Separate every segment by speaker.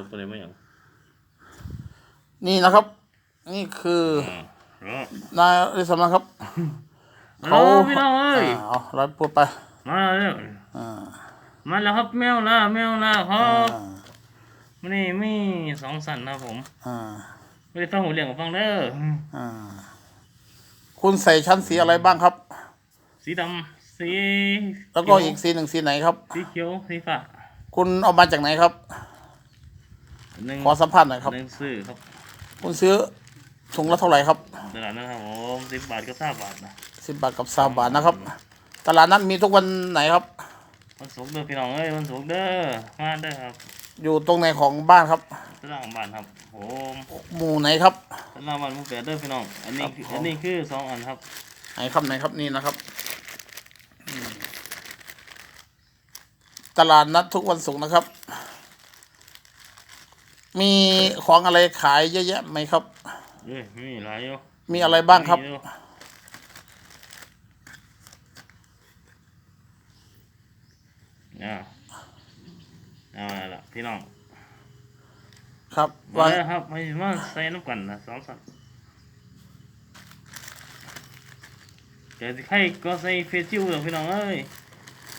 Speaker 1: รถไปเลยไม่อย่าง
Speaker 2: นี่นะครับ นี่คือ
Speaker 1: นา
Speaker 2: ยอริสมันครับ
Speaker 1: เอาพี่น้องเอ้ย
Speaker 2: อ่าเอาเราพูดไป
Speaker 1: มาแล้วมาแล้วครับแมวล่าแมวล่าครับมันนี่มีสองสันนะผมไม่ได้ฟังหูเรียงกับฟังเด้อ
Speaker 2: คุณใส่ชั้นสีอะไรบ้างครับ
Speaker 1: สีดำสี
Speaker 2: แล้วก็อีกสีหนึ่งสีไหนครับ
Speaker 1: สีเขียวสีฟ้า
Speaker 2: คุณเอามาจากไหนครับ
Speaker 1: หนึ่ง
Speaker 2: ขอสัมภาษณ์หน่อยครับ
Speaker 1: หนึ่งซื้อครับ
Speaker 2: คุณซื้อถุงละเท่าไหร่ครับ
Speaker 1: ตลาดนะครับผมสิบบาทก็ห้าบาทนะ
Speaker 2: สิบบาทกับสามบาทนะครับ ตลาดนัดมีทุกวันไหนครับ
Speaker 1: วันศุกร์เด้อพี่น้องเอ้ยวันศุกร์เด้อมาเด้อครับ
Speaker 2: อยู่ตรงไหนของบ้านครับ
Speaker 1: ตลาดของบ้านครับผม
Speaker 2: หมู่ไหนครับ
Speaker 1: ตลาดบ้านหมุกแปดเด้อพี่น้อง อันนี้
Speaker 2: ครับ
Speaker 1: คือ
Speaker 2: ผม
Speaker 1: อันนี้คือสองอันครับ
Speaker 2: ไหนครับไหนครับนี่นะครับอืมตลาดนัดทุกวันศุกร์นะครับ มีของอะไรขายเยอะแยะไหมครับ
Speaker 1: เอ้ยมีหลายอยู่
Speaker 2: มีอะไรบ้างครับ
Speaker 1: มีอยู่อ่าเอาละพี่น้อง
Speaker 2: ครับ
Speaker 1: มา
Speaker 2: ว่า
Speaker 1: แล้วครับให้มาใส่น้ำกันนะสองสันเดี๋ยวสิใครก็ใส่เฟซชิลหรอกพี่น้องเอ้ย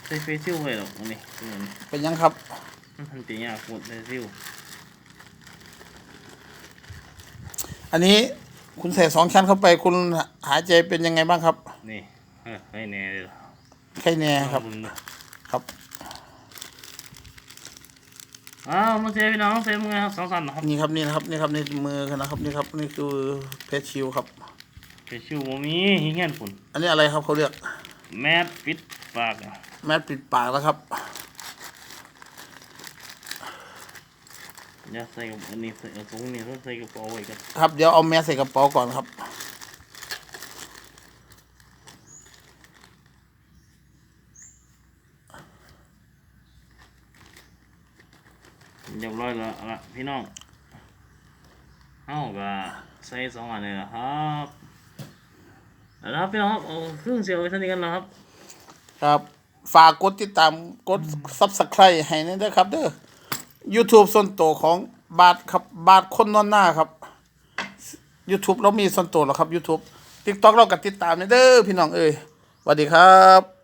Speaker 1: ใส่เฟซชิลไว้หรอกอันนี้อันนี้
Speaker 2: เป็นยังครับ
Speaker 1: มันทันตียากหมดเฟซชิล
Speaker 2: อันนี้คุณใส่สองชั้นเข้าไป คุณหายใจเป็นยังไงบ้างครับ
Speaker 1: นี่เออให้แน่เลยล่ะ
Speaker 2: แค่แน่ครับ
Speaker 1: เอาเงดู
Speaker 2: ครับ
Speaker 1: อ้าวมาเซพี่น้องเซมึงไงครับสองสันนะครับ
Speaker 2: นี่ครับนี่นะครับนี่ครับนี่มือกันนะครับนี่ครับนี่คือเพชรชิวครับ
Speaker 1: เฟซชิลบ่มีหิ้งเงี้ยนฝุ่น
Speaker 2: อันนี้อะไรครับเขาเรียก
Speaker 1: แมสปิดปากอะ
Speaker 2: แมสปิดปากนะครับ
Speaker 1: อย่าใส่กับอันนี้ใส่เอาตรงนี้ต้องใส่กระเป๋าไว้กัน
Speaker 2: ครับเดี๋ยวเอาแมสใส่กระเป๋าก่อนครับ
Speaker 1: เรียบร้อยแล้วเอาละพี่น้องเอาก็ใส่สองอันเลยนะครับเอาละครับพี่น้องครับเอาเครื่องเสียงไว้เท่านี้กันแล้วครับ
Speaker 2: ครับ ฝากกดติดตามกด subscribe ให้นี่ด้วยครับเด้อ YouTube ส่วนตัวของบาทครับบาทคนนอนหน้าครับ YouTube เรามีส่วนตัวแล้วครับ YouTube TikTok เราก็ติดตามเด้อพี่น้องเอ้ยสวัสดีครับ